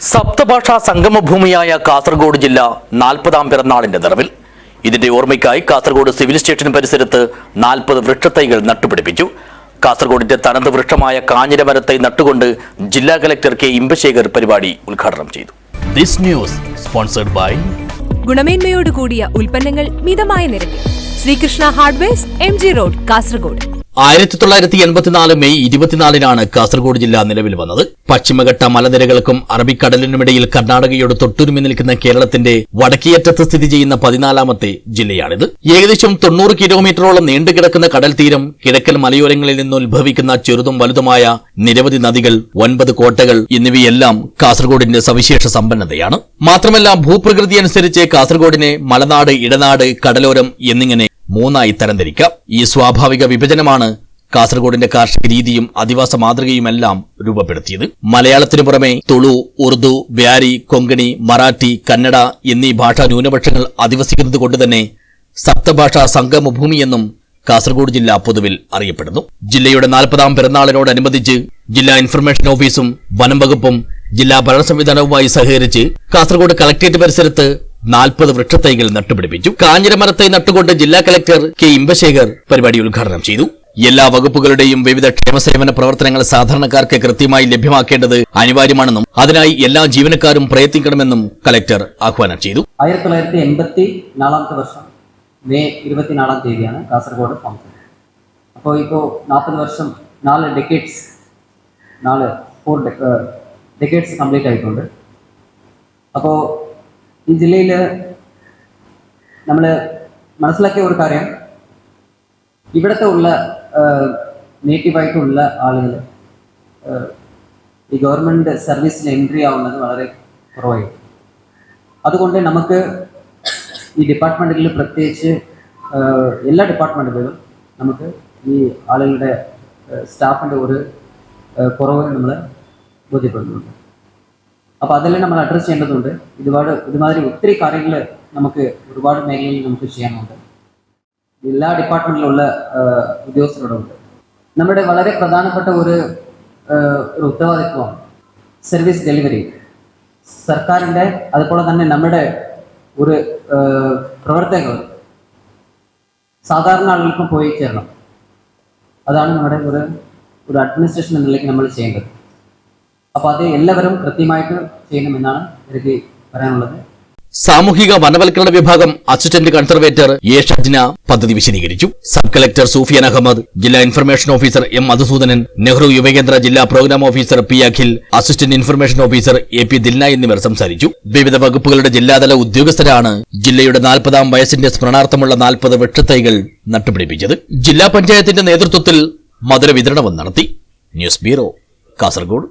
സപ്തഭാഷാ സംഗമഭൂമിയായ കാസർഗോഡ് ജില്ല നാൽപ്പതാം പിറന്നാളിന്റെ നിറവിൽ. ഇതിന്റെ ഓർമ്മയ്ക്കായി കാസർഗോഡ് സിവിൽ സ്റ്റേഷൻ പരിസരത്ത് നാൽപ്പത് വൃക്ഷത്തൈകൾ നട്ടുപിടിപ്പിച്ചു. കാസർഗോഡിന്റെ തനത് വൃക്ഷമായ കാഞ്ഞിരമരത്തൈ നട്ടുകൊണ്ട് ജില്ലാ കലക്ടർ കെ ഇമ്പശേഖർ പരിപാടി ഉദ്ഘാടനം ചെയ്തു. ദിസ് ന്യൂസ് സ്പോൺസർഡ് ബൈ ഗുണമേന്മയോട് കൂടിയ ഉൽപ്പന്നങ്ങൾ മിതമായ നിരക്കിൽ. Srikrishna hardware M G road Kasaragod. ആയിരത്തി തൊള്ളായിരത്തി എൺപത്തിനാല് മെയ് ഇരുപത്തിനാലിനാണ് കാസർഗോഡ് ജില്ല നിലവിൽ വന്നത്. പശ്ചിമഘട്ട മലനിരകൾക്കും അറബിക്കടലിനുമിടയിൽ കർണാടകയോട് തൊട്ടുരുമി നിൽക്കുന്ന കേരളത്തിന്റെ വടക്കേയറ്റത്ത് സ്ഥിതി ചെയ്യുന്ന പതിനാലാമത്തെ ജില്ലയാണിത്. ഏകദേശം തൊണ്ണൂറ് കിലോമീറ്ററോളം നീണ്ടുകിടക്കുന്ന കടൽ തീരം കിഴക്കൻ മലയോരങ്ങളിൽ നിന്ന് ഉത്ഭവിക്കുന്ന ചെറുതും വലുതുമായ നിരവധി നദികൾ ഒൻപത് കോട്ടകൾ എന്നിവയെല്ലാം കാസർഗോഡിന്റെ സവിശേഷ സമ്പന്നതയാണ്. മാത്രമല്ല ഭൂപ്രകൃതി അനുസരിച്ച് കാസർഗോഡിനെ മലനാട് ഇടനാട് കടലോരം എന്നിങ്ങനെ മൂന്നായി തരംതിരിക്കാം. ഈ സ്വാഭാവിക വിഭജനമാണ് കാസർഗോഡിന്റെ കാർഷിക രീതിയും അധിവാസ മാതൃകയുമെല്ലാം രൂപപ്പെടുത്തിയത്. മലയാളത്തിനു പുറമെ തുളു ഉർദു ബ്യാരി കൊങ്കണി മറാഠി കന്നഡ എന്നീ ഭാഷാ ന്യൂനപക്ഷങ്ങൾ അധിവസിക്കുന്നത് കൊണ്ട് തന്നെ സപ്തഭാഷാ സംഗമഭൂമിയെന്നും കാസർഗോഡ് ജില്ല പൊതുവിൽ അറിയപ്പെടുന്നു. ജില്ലയുടെ നാൽപ്പതാം പിറന്നാളിനോടനുബന്ധിച്ച് ജില്ലാ ഇൻഫർമേഷൻ ഓഫീസും വനം വകുപ്പും ജില്ലാ ഭരണ സംവിധാനവുമായി സഹകരിച്ച് കാസർഗോഡ് കളക്ടറേറ്റ് പരിസരത്ത് നാൽപ്പത് വൃക്ഷത്തൈകൾ നട്ടുപിടിപ്പിച്ചു. കാഞ്ഞിരമരത്തെ നട്ടുകൊണ്ട് ജില്ലാ കലക്ടർ കെ. ഇമ്പശേഖർ പരിപാടി ഉദ്ഘാടനം ചെയ്തു. എല്ലാ വകുപ്പുകളുടെയും വിവിധ ക്ഷേമസേവന പ്രവർത്തനങ്ങൾ സാധാരണക്കാർക്ക് കൃത്യമായി ലഭ്യമാക്കേണ്ടത് അനിവാര്യമാണെന്നും അതിനായി എല്ലാ ജീവനക്കാരും പ്രയത്നിക്കണമെന്നും കലക്ടർ ആഹ്വാനം ചെയ്തു. ആയിരത്തി തൊള്ളായിരത്തി എൺപത്തി നാലാമത്തെ വർഷം മെയ് ഇരുപത്തിനാലാം തീയതിയാണ് കാസർഗോഡ് ഫോം അപ്പോൾ ഇപ്പോൾ നാൽപ്പത് വർഷം നാല് ഡെക്കേഡ്സ് നാല് ഫോർ ഡെക്കേഡ്സ് കംപ്ലീറ്റ് ആയിട്ടുണ്ട്. അപ്പോൾ ഈ ജില്ലയിൽ നമ്മൾ മനസ്സിലാക്കിയ ഒരു കാര്യം. ഇവിടുത്തെ ഉള്ള നേറ്റീവായിട്ടുള്ള ആളുകൾ ഈ ഗവൺമെന്റ് സർവീസിൽ എൻട്രി ആവുന്നത് വളരെ കുറവായിരിക്കും അതുകൊണ്ട് നമുക്ക് ഈ ഡിപ്പാർട്ട്മെന്റിൽ പ്രത്യേകിച്ച് എല്ലാ ഡിപ്പാർട്ട്മെന്റുകളിലും നമുക്ക് ഈ ആളുകളുടെ സ്റ്റാഫിന്റെ ഒരു കുറവ് നമ്മൾ ബോധ്യപ്പെടുന്നുണ്ട് അപ്പോൾ അതെല്ലാം നമ്മൾ അഡ്രസ്സ് ചെയ്യേണ്ടതുണ്ട്. ഇതുപാട് ഇതുമാതിരി ഒത്തിരി കാര്യങ്ങൾ നമുക്ക് ഒരുപാട് മേഖലയിൽ നമുക്ക് ചെയ്യാനുണ്ട്. എല്ലാ ഡിപ്പാർട്ട്മെന്റിലുള്ള ഉദ്യോഗസ്ഥരോടുണ്ട് നമ്മുടെ വളരെ പ്രധാനപ്പെട്ട ഒരു ഒരു ഉത്തരവാദിത്വമാണ് സർവീസ് ഡെലിവറി സർക്കാരിന്റെ അതുപോലെ തന്നെ നമ്മുടെ ഒരു പ്രവർത്തകർ. സാധാരണ ആളുകൾക്കും പോയി ചേരണം. അതാണ് നമ്മുടെ ഒരു ഒരു അഡ്മിനിസ്ട്രേഷൻ എന്ന നമ്മൾ ചെയ്യേണ്ടത്. അപ്പോൾ അത് എല്ലാവരും കൃത്യമായിട്ട് ചെയ്യണമെന്നാണ് എനിക്ക് പറയാനുള്ളത്. സാമൂഹിക വനവൽക്കരണ വിഭാഗം അസിസ്റ്റന്റ് കൺസർവേറ്റർ എ ഷജ്ന പദ്ധതി വിശദീകരിച്ചു. സബ് കളക്ടർ സൂഫിയൻ അഹമ്മദ് ജില്ലാ information officer M Madhusoodanan Nehru Yuvakendra ജില്ലാ programme officer P Akhil assistant information officer A P Dilna എന്നിവർ സംസാരിച്ചു. വിവിധ വകുപ്പുകളുടെ ജില്ലാതല ഉദ്യോഗസ്ഥരാണ് ജില്ലയുടെ നാൽപ്പതാം വയസ്സിന്റെ സ്മരണാർത്ഥമുള്ള നാൽപ്പത് വൃക്ഷത്തൈകൾ നട്ടുപിടിപ്പിച്ചത്. ജില്ലാ പഞ്ചായത്തിന്റെ നേതൃത്വത്തിൽ മധുര വിതരണവും നടത്തി. News bureau Kasaragod.